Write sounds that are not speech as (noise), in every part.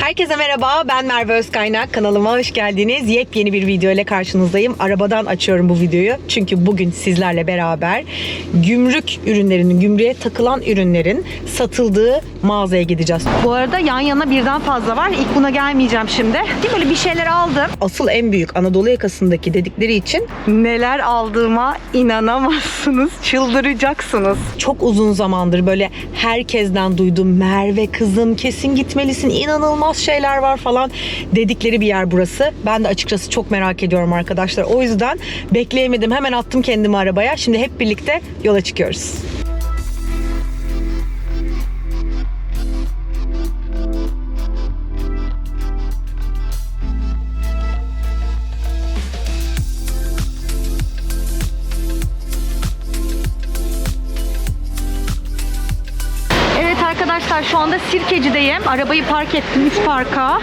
Herkese merhaba, ben Merve Özkaynak. Kanalıma hoş geldiniz. Yepyeni bir video ile karşınızdayım. Arabadan açıyorum bu videoyu. Çünkü bugün sizlerle beraber gümrük ürünlerinin, gümrüğe takılan ürünlerin satıldığı mağazaya gideceğiz. Bu arada yan yana birden fazla var. İlk buna gelmeyeceğim şimdi. Bir böyle bir şeyler aldım. Asıl en büyük Anadolu yakasındaki dedikleri için neler aldığıma inanamazsınız. Çıldıracaksınız. Çok uzun zamandır böyle herkesten duydum. Merve kızım kesin gitmelisin. İnanılmaz şeyler var falan dedikleri bir yer burası. Ben de açıkçası çok merak ediyorum arkadaşlar. O yüzden bekleyemedim. Hemen attım kendimi arabaya. Şimdi hep birlikte yola çıkıyoruz. Arkadaşlar şu anda Sirkeci'deyim. Arabayı park ettim üst parka.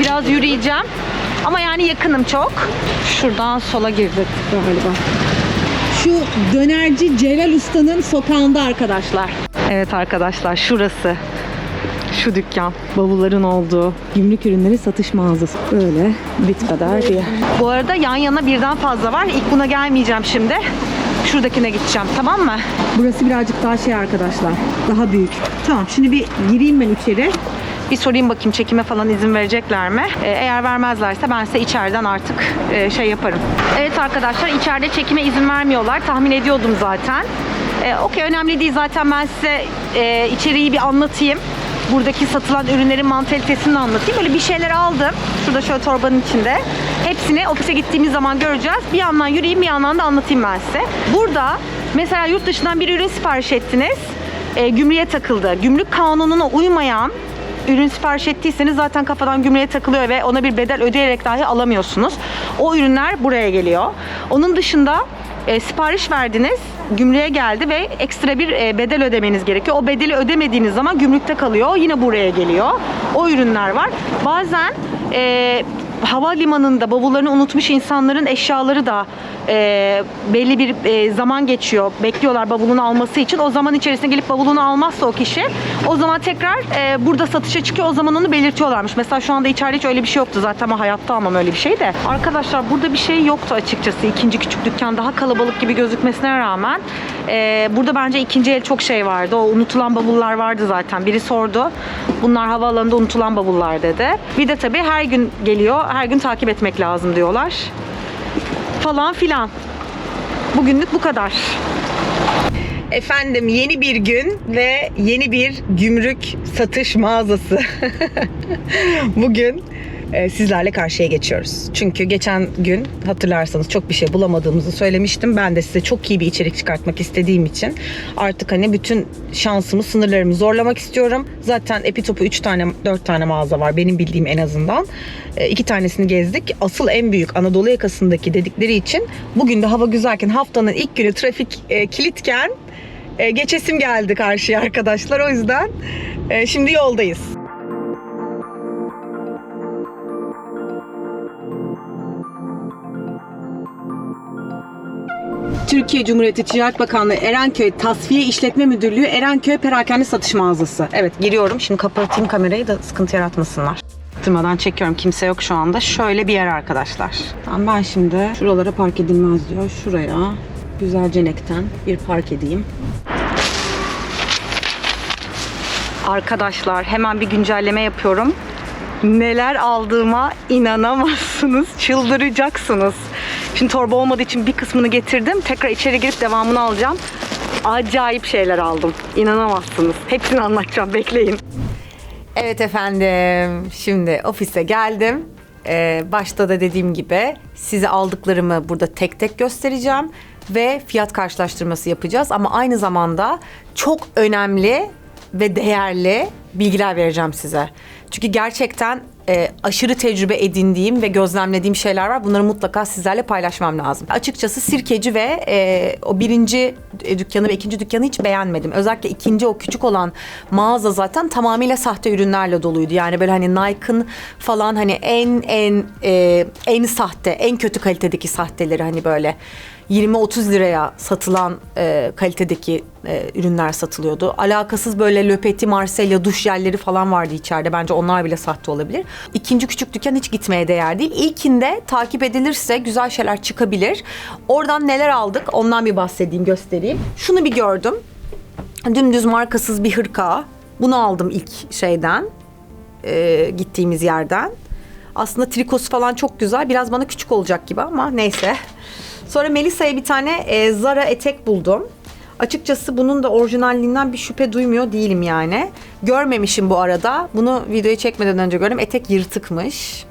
Biraz yürüyeceğim. Ama yani yakınım çok. Şuradan sola girdik galiba. Şu dönerci Celal Usta'nın sokağında arkadaşlar. Evet arkadaşlar şurası. Şu dükkan. Bavulların olduğu gümrük ürünleri satış mağazası. Böyle bit kadar bir yer. Bu arada yan yana birden fazla var. İlk buna gelmeyeceğim şimdi. Şuradakine gideceğim tamam mı? Burası birazcık daha şey arkadaşlar. Daha büyük. Tamam şimdi bir gireyim ben içeri. Bir sorayım bakayım çekime falan izin verecekler mi? Ee, eğer vermezlerse ben size içeriden artık e, şey yaparım. Evet arkadaşlar içeride çekime izin vermiyorlar. Tahmin ediyordum zaten. Ee, Okey önemli değil zaten ben size e, içeriği bir anlatayım. Buradaki satılan ürünlerin mantalitesini anlatayım. Böyle bir şeyler aldım. Şurada şöyle torbanın içinde. Hepsini ofise gittiğimiz zaman göreceğiz. Bir yandan yürüyeyim bir yandan da anlatayım ben size. Burada mesela yurt dışından bir ürün sipariş ettiniz. E, gümrüğe takıldı. Gümrük kanununa uymayan ürün sipariş ettiyseniz zaten kafadan gümrüğe takılıyor ve ona bir bedel ödeyerek dahi alamıyorsunuz. O ürünler buraya geliyor. Onun dışında e, sipariş verdiniz, gümrüğe geldi ve ekstra bir e, bedel ödemeniz gerekiyor. O bedeli ödemediğiniz zaman gümrükte kalıyor, yine buraya geliyor. O ürünler var. Bazen e, havalimanında bavullarını unutmuş insanların eşyaları da e, belli bir e, zaman geçiyor. Bekliyorlar bavulunu alması için. O zaman içerisinde gelip bavulunu almazsa o kişi o zaman tekrar e, burada satışa çıkıyor. O zaman onu belirtiyorlarmış. Mesela şu anda içeride hiç öyle bir şey yoktu zaten ama hayatta almam öyle bir şey de. Arkadaşlar burada bir şey yoktu açıkçası. İkinci küçük dükkan daha kalabalık gibi gözükmesine rağmen e, burada bence ikinci el çok şey vardı. O unutulan bavullar vardı zaten. Biri sordu. Bunlar havaalanında unutulan bavullar dedi. Bir de tabii her gün geliyor. Her gün takip etmek lazım diyorlar falan filan. Bugünlük bu kadar. Efendim yeni bir gün ve yeni bir gümrük satış mağazası. (laughs) Bugün sizlerle karşıya geçiyoruz. Çünkü geçen gün hatırlarsanız çok bir şey bulamadığımızı söylemiştim. Ben de size çok iyi bir içerik çıkartmak istediğim için artık hani bütün şansımı, sınırlarımı zorlamak istiyorum. Zaten Epitop'u 3 tane, 4 tane mağaza var benim bildiğim en azından. E, iki tanesini gezdik. Asıl en büyük Anadolu yakasındaki dedikleri için bugün de hava güzelken haftanın ilk günü trafik e, kilitken e, geçesim geldi karşıya arkadaşlar. O yüzden e, şimdi yoldayız. Türkiye Cumhuriyeti Ticaret Bakanlığı Erenköy Tasfiye İşletme Müdürlüğü Erenköy Perakende Satış Mağazası. Evet giriyorum. Şimdi kapatayım kamerayı da sıkıntı yaratmasınlar. Tırmadan çekiyorum. Kimse yok şu anda. Şöyle bir yer arkadaşlar. Tamam ben şimdi şuralara park edilmez diyor. Şuraya güzelce nekten bir park edeyim. Arkadaşlar hemen bir güncelleme yapıyorum. Neler aldığıma inanamazsınız. Çıldıracaksınız. Şimdi torba olmadığı için bir kısmını getirdim. Tekrar içeri girip devamını alacağım. Acayip şeyler aldım. İnanamazsınız. Hepsini anlatacağım. Bekleyin. Evet efendim. Şimdi ofise geldim. Ee, başta da dediğim gibi size aldıklarımı burada tek tek göstereceğim ve fiyat karşılaştırması yapacağız ama aynı zamanda çok önemli ve değerli bilgiler vereceğim size. Çünkü gerçekten e, aşırı tecrübe edindiğim ve gözlemlediğim şeyler var. Bunları mutlaka sizlerle paylaşmam lazım. Açıkçası Sirkeci ve e, o birinci dükkanı ve ikinci dükkanı hiç beğenmedim. Özellikle ikinci o küçük olan mağaza zaten tamamıyla sahte ürünlerle doluydu. Yani böyle hani Nike'ın falan hani en en e, en sahte, en kötü kalitedeki sahteleri hani böyle 20-30 liraya satılan e, kalitedeki e, ürünler satılıyordu. Alakasız böyle Löpeti, Marselya, duş jelleri falan vardı içeride. Bence onlar bile sahte olabilir. İkinci küçük dükkan hiç gitmeye değer değil. İlkinde takip edilirse güzel şeyler çıkabilir. Oradan neler aldık ondan bir bahsedeyim, göstereyim. Şunu bir gördüm. Dümdüz markasız bir hırka. Bunu aldım ilk şeyden. e, gittiğimiz yerden. Aslında trikosu falan çok güzel. Biraz bana küçük olacak gibi ama neyse. Sonra Melisa'ya bir tane e, Zara etek buldum. Açıkçası bunun da orijinalliğinden bir şüphe duymuyor değilim yani. Görmemişim bu arada. Bunu videoyu çekmeden önce gördüm. Etek yırtıkmış.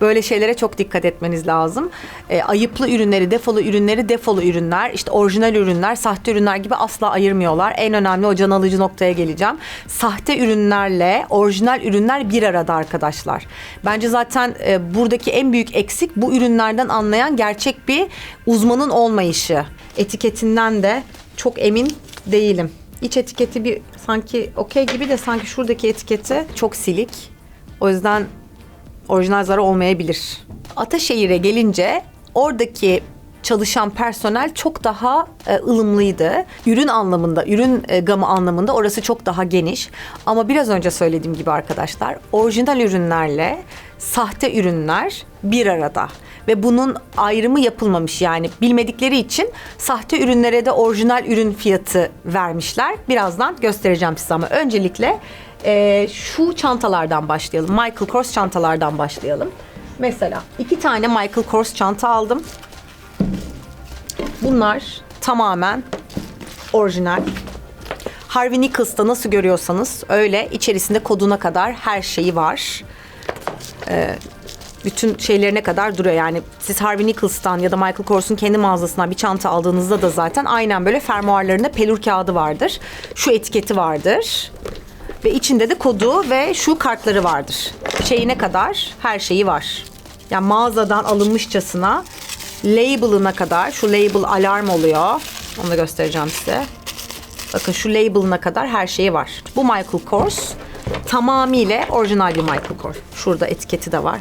Böyle şeylere çok dikkat etmeniz lazım. E, ayıplı ürünleri, defolu ürünleri, defolu ürünler, işte orijinal ürünler, sahte ürünler gibi asla ayırmıyorlar. En önemli o can alıcı noktaya geleceğim. Sahte ürünlerle orijinal ürünler bir arada arkadaşlar. Bence zaten e, buradaki en büyük eksik bu ürünlerden anlayan gerçek bir uzmanın olmayışı. Etiketinden de çok emin değilim. İç etiketi bir sanki okey gibi de sanki şuradaki etiketi çok silik. O yüzden orijinal Zara olmayabilir. Ataşehir'e gelince oradaki çalışan personel çok daha e, ılımlıydı. Ürün anlamında, ürün e, gamı anlamında orası çok daha geniş. Ama biraz önce söylediğim gibi arkadaşlar, orijinal ürünlerle sahte ürünler bir arada ve bunun ayrımı yapılmamış yani bilmedikleri için sahte ürünlere de orijinal ürün fiyatı vermişler. Birazdan göstereceğim size ama öncelikle e, şu çantalardan başlayalım. Michael Kors çantalardan başlayalım. Mesela iki tane Michael Kors çanta aldım. Bunlar tamamen orijinal. Harvey Nichols'ta nasıl görüyorsanız öyle içerisinde koduna kadar her şeyi var. Ee, bütün şeylerine kadar duruyor yani siz Harvey Nichols'tan ya da Michael Kors'un kendi mağazasından bir çanta aldığınızda da zaten aynen böyle fermuarlarında pelur kağıdı vardır. Şu etiketi vardır. Ve içinde de kodu ve şu kartları vardır. Şeyine kadar her şeyi var. Yani mağazadan alınmışçasına label'ına kadar şu label alarm oluyor. Onu da göstereceğim size. Bakın şu label'ına kadar her şeyi var. Bu Michael Kors tamamıyla orijinal bir Michael Kors. Şurada etiketi de var.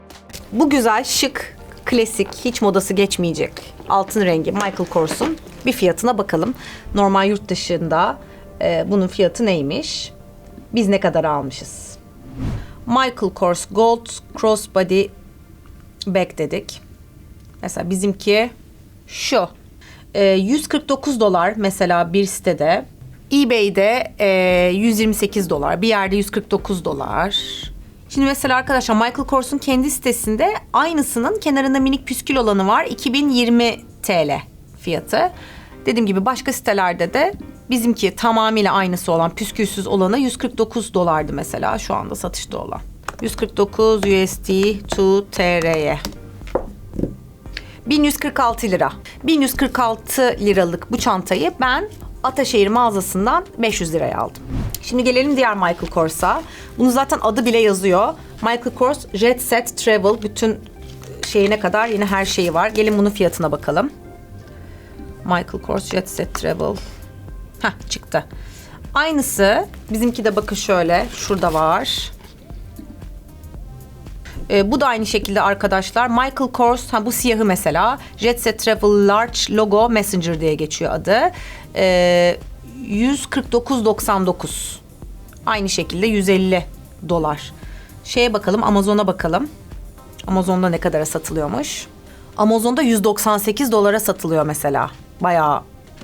Bu güzel, şık, klasik, hiç modası geçmeyecek altın rengi Michael Kors'un bir fiyatına bakalım. Normal yurt dışında e, bunun fiyatı neymiş? Biz ne kadar almışız? Michael Kors Gold Crossbody Bag dedik. Mesela bizimki şu. Ee, 149 dolar mesela bir sitede. eBay'de e, 128 dolar. Bir yerde 149 dolar. Şimdi mesela arkadaşlar Michael Kors'un kendi sitesinde aynısının kenarında minik püskül olanı var. 2020 TL fiyatı. Dediğim gibi başka sitelerde de bizimki tamamıyla aynısı olan püskülsüz olanı 149 dolardı mesela şu anda satışta olan. 149 USD to TR'ye. 1146 lira. 1146 liralık bu çantayı ben Ataşehir mağazasından 500 liraya aldım. Şimdi gelelim diğer Michael Kors'a. Bunu zaten adı bile yazıyor. Michael Kors Jet Set Travel bütün şeyine kadar yine her şeyi var. Gelin bunun fiyatına bakalım. Michael Kors Jet Set Travel. Heh çıktı. Aynısı bizimki de bakın şöyle şurada var. Ee, bu da aynı şekilde arkadaşlar. Michael Kors, ha bu siyahı mesela. Jet Set Travel Large Logo Messenger diye geçiyor adı. Ee, 149.99. Aynı şekilde 150 dolar. Şeye bakalım, Amazon'a bakalım. Amazon'da ne kadara satılıyormuş? Amazon'da 198 dolara satılıyor mesela. Bayağı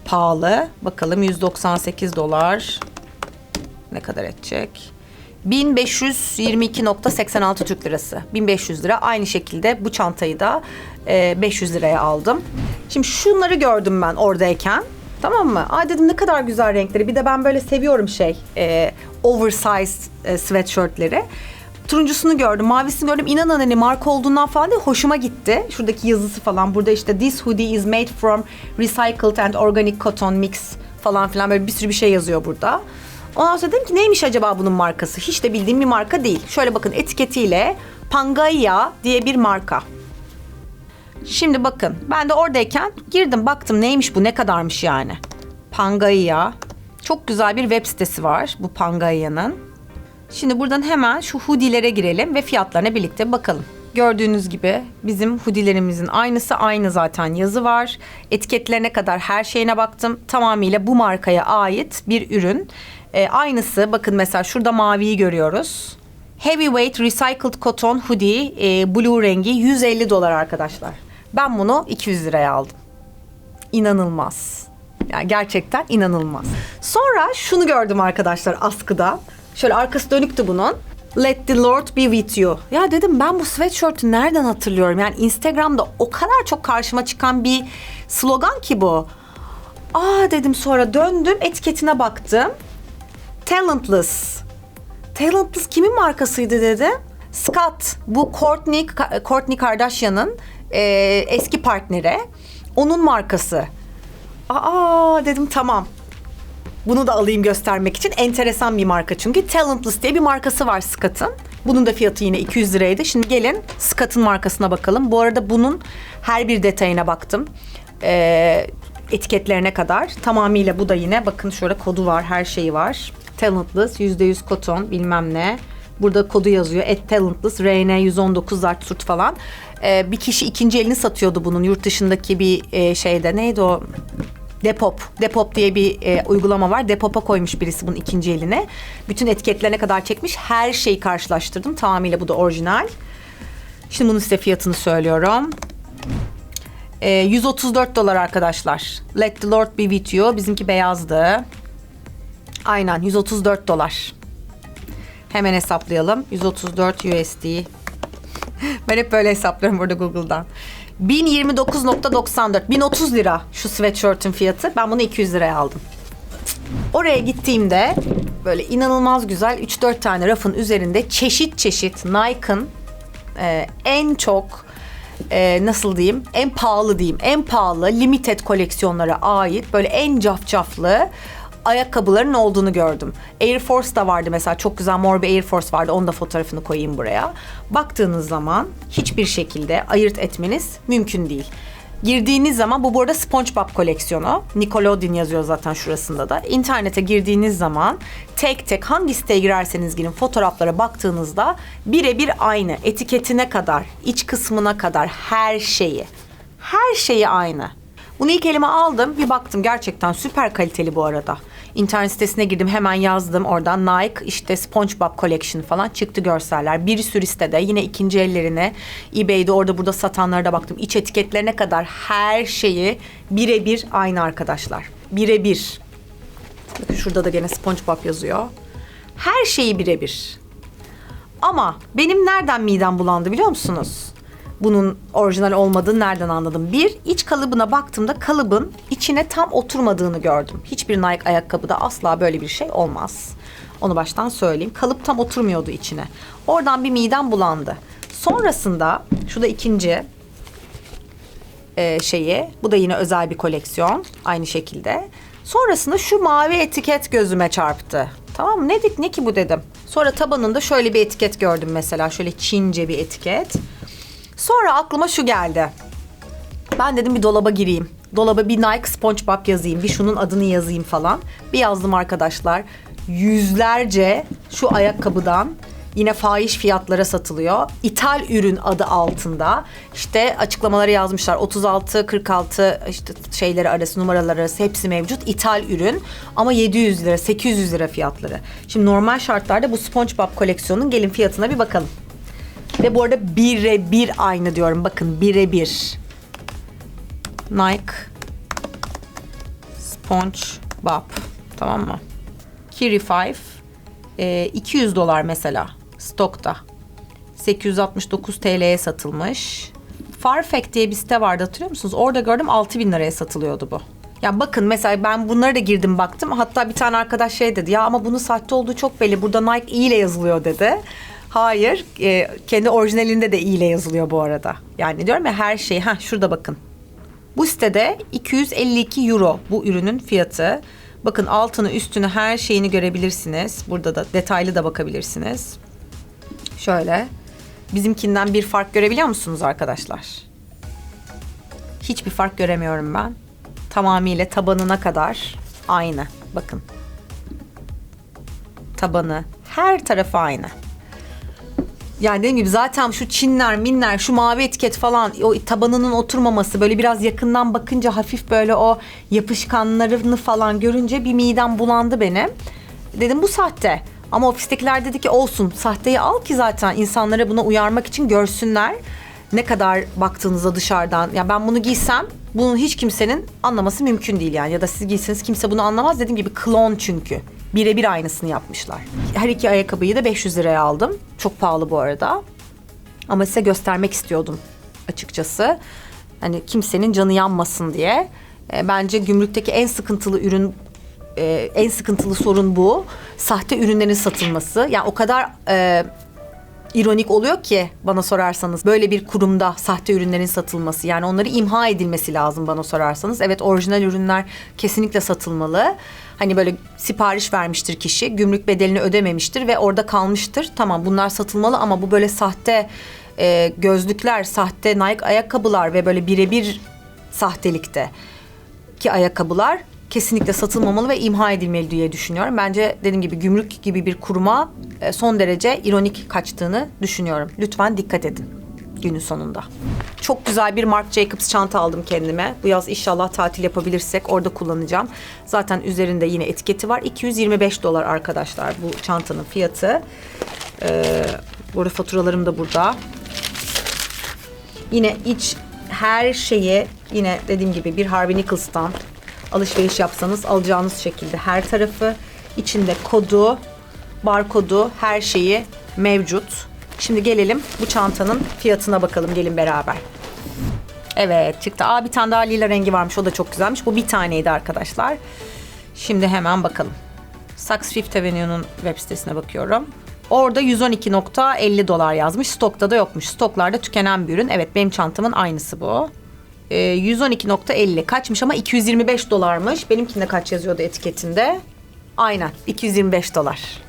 pahalı. Bakalım 198 dolar ne kadar edecek? 1522.86 Türk Lirası. 1500 lira. Aynı şekilde bu çantayı da e, 500 liraya aldım. Şimdi şunları gördüm ben oradayken. Tamam mı? Aa dedim ne kadar güzel renkleri. Bir de ben böyle seviyorum şey e, oversized e, sweatshirtleri. Turuncusunu gördüm, mavisini gördüm. İnanın hani marka olduğundan falan değil, hoşuma gitti. Şuradaki yazısı falan. Burada işte this hoodie is made from recycled and organic cotton mix falan filan böyle bir sürü bir şey yazıyor burada. Ondan sonra dedim ki neymiş acaba bunun markası? Hiç de bildiğim bir marka değil. Şöyle bakın etiketiyle Pangaya diye bir marka. Şimdi bakın ben de oradayken girdim baktım neymiş bu ne kadarmış yani. Pangaya. Çok güzel bir web sitesi var bu Pangaya'nın. Şimdi buradan hemen şu hoodie'lere girelim ve fiyatlarına birlikte bakalım. Gördüğünüz gibi bizim hoodilerimizin aynısı aynı zaten yazı var. Etiketlerine kadar her şeyine baktım. Tamamıyla bu markaya ait bir ürün. Ee, aynısı bakın mesela şurada maviyi görüyoruz. Heavyweight Recycled Cotton Hoodie e, blue rengi 150 dolar arkadaşlar. Ben bunu 200 liraya aldım. İnanılmaz. Yani gerçekten inanılmaz. Sonra şunu gördüm arkadaşlar askıda. Şöyle arkası dönüktü bunun. Let the Lord be with you. Ya dedim ben bu sweatshirt'ü nereden hatırlıyorum? Yani Instagram'da o kadar çok karşıma çıkan bir slogan ki bu. Aa dedim sonra döndüm etiketine baktım. Talentless. Talentless kimin markasıydı dedi. Scott. Bu Courtney, Courtney Kardashian'ın e, eski partneri. Onun markası. Aa dedim tamam. Bunu da alayım göstermek için. Enteresan bir marka çünkü. Talentless diye bir markası var Scott'ın. Bunun da fiyatı yine 200 liraydı. Şimdi gelin Scott'ın markasına bakalım. Bu arada bunun her bir detayına baktım. Ee, etiketlerine kadar. Tamamıyla bu da yine bakın şöyle kodu var, her şeyi var. Talentless, %100 koton bilmem ne. Burada kodu yazıyor. Et Talentless, RN 119 zart surt falan. Ee, bir kişi ikinci elini satıyordu bunun yurt dışındaki bir e, şeyde. Neydi o? Depop. Depop diye bir e, uygulama var. Depop'a koymuş birisi bunun ikinci eline. Bütün etiketlerine kadar çekmiş. Her şeyi karşılaştırdım. Tamamıyla bu da orijinal. Şimdi bunun size fiyatını söylüyorum. E, 134 dolar arkadaşlar. Let the Lord be with you. Bizimki beyazdı. Aynen 134 dolar. Hemen hesaplayalım. 134 USD. (laughs) ben hep böyle hesaplıyorum burada Google'dan. 1029.94. 1030 lira şu sweatshirt'ün fiyatı. Ben bunu 200 liraya aldım. Oraya gittiğimde böyle inanılmaz güzel 3-4 tane rafın üzerinde çeşit çeşit Nike'ın e, en çok e, nasıl diyeyim en pahalı diyeyim en pahalı limited koleksiyonlara ait böyle en cafcaflı ayakkabıların olduğunu gördüm. Air Force da vardı mesela çok güzel mor bir Air Force vardı. Onun da fotoğrafını koyayım buraya. Baktığınız zaman hiçbir şekilde ayırt etmeniz mümkün değil. Girdiğiniz zaman bu burada SpongeBob koleksiyonu. Nickelodeon yazıyor zaten şurasında da. İnternete girdiğiniz zaman tek tek hangi siteye girerseniz girin fotoğraflara baktığınızda birebir aynı. Etiketine kadar, iç kısmına kadar her şeyi. Her şeyi aynı. Bunu ilk elime aldım. Bir baktım gerçekten süper kaliteli bu arada. İnternet sitesine girdim hemen yazdım oradan Nike işte SpongeBob Collection falan çıktı görseller. Bir sürü sitede yine ikinci ellerine eBay'de orada burada satanlara da baktım. İç etiketlerine kadar her şeyi birebir aynı arkadaşlar. Birebir. Bakın şurada da gene SpongeBob yazıyor. Her şeyi birebir. Ama benim nereden midem bulandı biliyor musunuz? Bunun orijinal olmadığını nereden anladım? Bir, iç kalıbına baktığımda kalıbın içine tam oturmadığını gördüm. Hiçbir Nike ayakkabıda asla böyle bir şey olmaz. Onu baştan söyleyeyim. Kalıp tam oturmuyordu içine. Oradan bir midem bulandı. Sonrasında şu da ikinci e, şeyi. Bu da yine özel bir koleksiyon. Aynı şekilde. Sonrasında şu mavi etiket gözüme çarptı. Tamam mı? Ne, ne ki bu dedim. Sonra tabanında şöyle bir etiket gördüm mesela. Şöyle Çince bir etiket. Sonra aklıma şu geldi. Ben dedim bir dolaba gireyim. Dolaba bir Nike SpongeBob yazayım. Bir şunun adını yazayım falan. Bir yazdım arkadaşlar. Yüzlerce şu ayakkabıdan yine fahiş fiyatlara satılıyor. İthal ürün adı altında. İşte açıklamaları yazmışlar. 36, 46 işte şeyleri arası, numaraları arası hepsi mevcut. İthal ürün ama 700 lira, 800 lira fiyatları. Şimdi normal şartlarda bu SpongeBob koleksiyonun gelin fiyatına bir bakalım. Ve bu arada birebir aynı diyorum. Bakın birebir. Nike SpongeBob. Tamam mı? Kiri 5 e, 200 dolar mesela stokta. 869 TL'ye satılmış. Farfetch diye bir site vardı hatırlıyor musunuz? Orada gördüm 6000 liraya satılıyordu bu. Ya bakın mesela ben bunlara da girdim baktım. Hatta bir tane arkadaş şey dedi ya ama bunun sahte olduğu çok belli. Burada Nike i ile yazılıyor dedi. Hayır. E, kendi orijinalinde de i ile yazılıyor bu arada. Yani diyorum ya her şey. Ha şurada bakın. Bu sitede 252 euro bu ürünün fiyatı. Bakın altını üstünü her şeyini görebilirsiniz. Burada da detaylı da bakabilirsiniz. Şöyle. Bizimkinden bir fark görebiliyor musunuz arkadaşlar? Hiçbir fark göremiyorum ben. Tamamıyla tabanına kadar aynı. Bakın. Tabanı her tarafı aynı. Yani dediğim gibi zaten şu çinler minler şu mavi etiket falan o tabanının oturmaması böyle biraz yakından bakınca hafif böyle o yapışkanlarını falan görünce bir midem bulandı benim. Dedim bu sahte. Ama ofistekiler dedi ki olsun sahteyi al ki zaten insanlara buna uyarmak için görsünler. Ne kadar baktığınızda dışarıdan ya ben bunu giysem bunu hiç kimsenin anlaması mümkün değil yani ya da siz giyseniz kimse bunu anlamaz dediğim gibi klon çünkü. Birebir aynısını yapmışlar. Her iki ayakkabıyı da 500 liraya aldım. Çok pahalı bu arada. Ama size göstermek istiyordum açıkçası. Hani kimsenin canı yanmasın diye. E, bence gümrükteki en sıkıntılı ürün e, en sıkıntılı sorun bu. Sahte ürünlerin satılması. Yani o kadar e, ironik oluyor ki bana sorarsanız böyle bir kurumda sahte ürünlerin satılması yani onları imha edilmesi lazım bana sorarsanız. Evet orijinal ürünler kesinlikle satılmalı. Hani böyle sipariş vermiştir kişi, gümrük bedelini ödememiştir ve orada kalmıştır. Tamam bunlar satılmalı ama bu böyle sahte e, gözlükler, sahte Nike ayakkabılar ve böyle birebir sahtelikte ki ayakkabılar kesinlikle satılmamalı ve imha edilmeli diye düşünüyorum. Bence dediğim gibi gümrük gibi bir kuruma e, son derece ironik kaçtığını düşünüyorum. Lütfen dikkat edin günün sonunda. Çok güzel bir Marc Jacobs çanta aldım kendime. Bu yaz inşallah tatil yapabilirsek orada kullanacağım. Zaten üzerinde yine etiketi var. 225 dolar arkadaşlar bu çantanın fiyatı. Ee, bu arada faturalarım da burada. Yine iç her şeyi yine dediğim gibi bir Harvey Nichols'tan alışveriş yapsanız alacağınız şekilde her tarafı içinde kodu, barkodu her şeyi mevcut. Şimdi gelelim bu çantanın fiyatına bakalım gelin beraber. Evet çıktı. Aa bir tane daha lila rengi varmış. O da çok güzelmiş. Bu bir taneydi arkadaşlar. Şimdi hemen bakalım. Saks Fifth Avenue'nun web sitesine bakıyorum. Orada 112.50 dolar yazmış. Stokta da yokmuş. Stoklarda tükenen bir ürün. Evet benim çantamın aynısı bu. Ee, 112.50 kaçmış ama 225 dolarmış. Benimkinde kaç yazıyordu etiketinde? Aynen 225 dolar.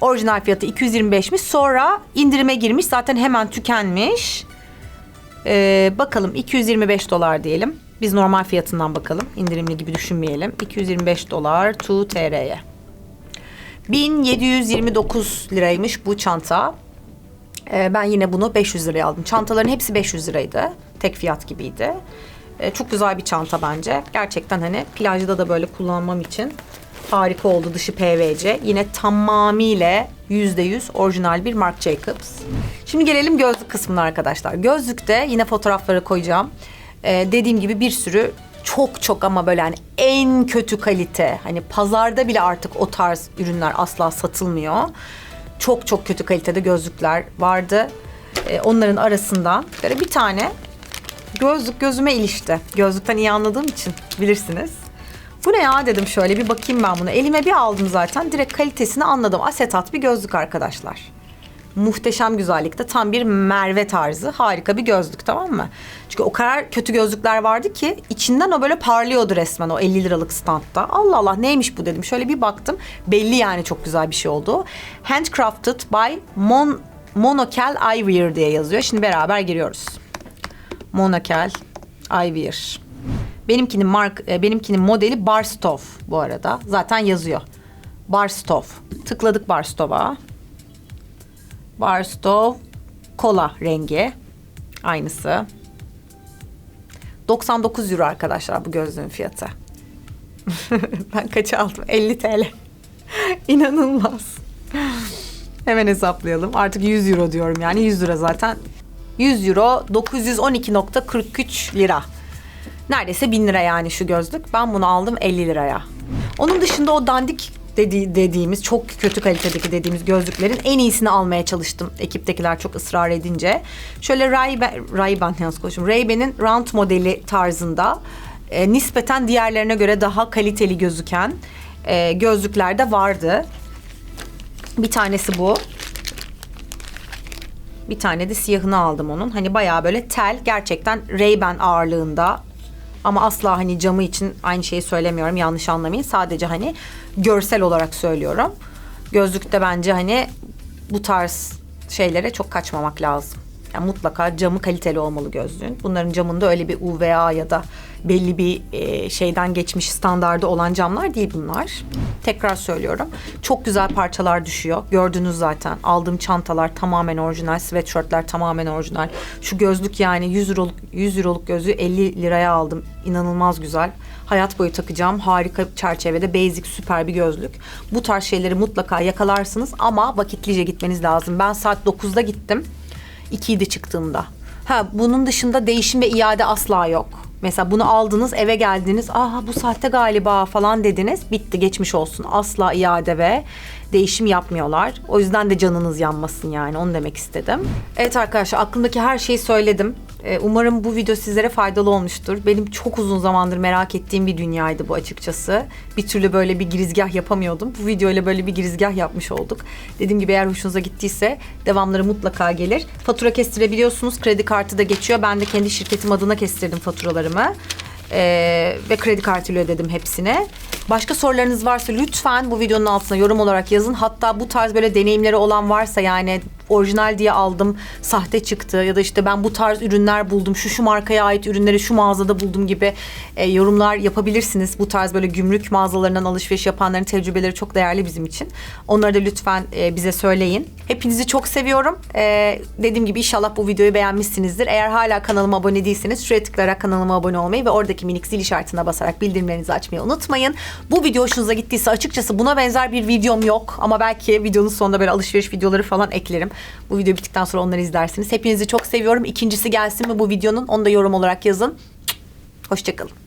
Orijinal fiyatı 225'miş. Sonra indirime girmiş. Zaten hemen tükenmiş. Ee, bakalım 225 dolar diyelim. Biz normal fiyatından bakalım. İndirimli gibi düşünmeyelim. 225 dolar to TR'ye. 1729 liraymış bu çanta. Ee, ben yine bunu 500 liraya aldım. Çantaların hepsi 500 liraydı. Tek fiyat gibiydi. Ee, çok güzel bir çanta bence. Gerçekten hani plajda da böyle kullanmam için harika oldu. Dışı PVC. Yine tamamıyla %100 orijinal bir Marc Jacobs. Şimdi gelelim gözlük kısmına arkadaşlar. Gözlükte yine fotoğrafları koyacağım. Ee, dediğim gibi bir sürü çok çok ama böyle hani en kötü kalite. Hani pazarda bile artık o tarz ürünler asla satılmıyor. Çok çok kötü kalitede gözlükler vardı. Ee, onların arasından böyle bir tane gözlük gözüme ilişti. Gözlükten iyi anladığım için bilirsiniz. Bu ne ya dedim şöyle bir bakayım ben bunu. Elime bir aldım zaten. Direkt kalitesini anladım. Asetat bir gözlük arkadaşlar. Muhteşem güzellikte tam bir Merve tarzı harika bir gözlük tamam mı? Çünkü o kadar kötü gözlükler vardı ki içinden o böyle parlıyordu resmen o 50 liralık standta. Allah Allah neymiş bu dedim. Şöyle bir baktım. Belli yani çok güzel bir şey oldu. Handcrafted by Mon Monokel Eyewear diye yazıyor. Şimdi beraber giriyoruz. Monokel Eyewear. Benimkinin mark e, benimkinin modeli Barstow bu arada. Zaten yazıyor. Barstow. Tıkladık Barstow'a. Barstow kola rengi. Aynısı. 99 euro arkadaşlar bu gözlüğün fiyatı. (laughs) ben kaça aldım? 50 TL. (laughs) İnanılmaz. Hemen hesaplayalım. Artık 100 euro diyorum yani 100 lira zaten. 100 euro 912.43 lira. Neredeyse 1000 lira yani şu gözlük. Ben bunu aldım 50 liraya. Onun dışında o dandik dedi, dediğimiz çok kötü kalitedeki dediğimiz gözlüklerin en iyisini almaya çalıştım. Ekiptekiler çok ısrar edince. Şöyle Ray-Ban, Ray-Ban yalnız konuşuyorum. Ray-Ban'in round modeli tarzında e, nispeten diğerlerine göre daha kaliteli gözüken e, gözlükler de vardı. Bir tanesi bu. Bir tane de siyahını aldım onun. Hani bayağı böyle tel gerçekten Ray-Ban ağırlığında ama asla hani camı için aynı şeyi söylemiyorum yanlış anlamayın. Sadece hani görsel olarak söylüyorum. Gözlükte bence hani bu tarz şeylere çok kaçmamak lazım. Yani mutlaka camı kaliteli olmalı gözlüğün. Bunların camında öyle bir UVA ya da belli bir e, şeyden geçmiş standardı olan camlar değil bunlar. Tekrar söylüyorum. Çok güzel parçalar düşüyor. Gördünüz zaten. Aldığım çantalar tamamen orijinal. Sweatshirtler tamamen orijinal. Şu gözlük yani 100 euroluk, 100 euroluk gözlüğü 50 liraya aldım. İnanılmaz güzel. Hayat boyu takacağım. Harika çerçevede basic süper bir gözlük. Bu tarz şeyleri mutlaka yakalarsınız ama vakitlice gitmeniz lazım. Ben saat 9'da gittim. 2'ydi çıktığımda. Ha bunun dışında değişim ve iade asla yok. Mesela bunu aldınız eve geldiniz. Aha bu saatte galiba falan dediniz. Bitti geçmiş olsun. Asla iade ve değişim yapmıyorlar. O yüzden de canınız yanmasın yani onu demek istedim. Evet arkadaşlar aklımdaki her şeyi söyledim. Ee, Umarım bu video sizlere faydalı olmuştur. Benim çok uzun zamandır merak ettiğim bir dünyaydı bu açıkçası. Bir türlü böyle bir girizgah yapamıyordum. Bu videoyla böyle bir girizgah yapmış olduk. Dediğim gibi eğer hoşunuza gittiyse devamları mutlaka gelir. Fatura kestirebiliyorsunuz. Kredi kartı da geçiyor. Ben de kendi şirketim adına kestirdim faturalarımı. Ee, ve kredi kartıyla ödedim hepsini. Başka sorularınız varsa lütfen bu videonun altına yorum olarak yazın. Hatta bu tarz böyle deneyimleri olan varsa yani orijinal diye aldım sahte çıktı ya da işte ben bu tarz ürünler buldum şu şu markaya ait ürünleri şu mağazada buldum gibi e, yorumlar yapabilirsiniz. Bu tarz böyle gümrük mağazalarından alışveriş yapanların tecrübeleri çok değerli bizim için. Onları da lütfen e, bize söyleyin. Hepinizi çok seviyorum. E, dediğim gibi inşallah bu videoyu beğenmişsinizdir. Eğer hala kanalıma abone değilseniz şuraya tıklayarak kanalıma abone olmayı ve oradaki minik zil işaretine basarak bildirimlerinizi açmayı unutmayın. Bu video hoşunuza gittiyse açıkçası buna benzer bir videom yok ama belki videonun sonunda böyle alışveriş videoları falan eklerim. Bu video bittikten sonra onları izlersiniz. Hepinizi çok seviyorum. İkincisi gelsin mi bu videonun? Onu da yorum olarak yazın. Hoşçakalın.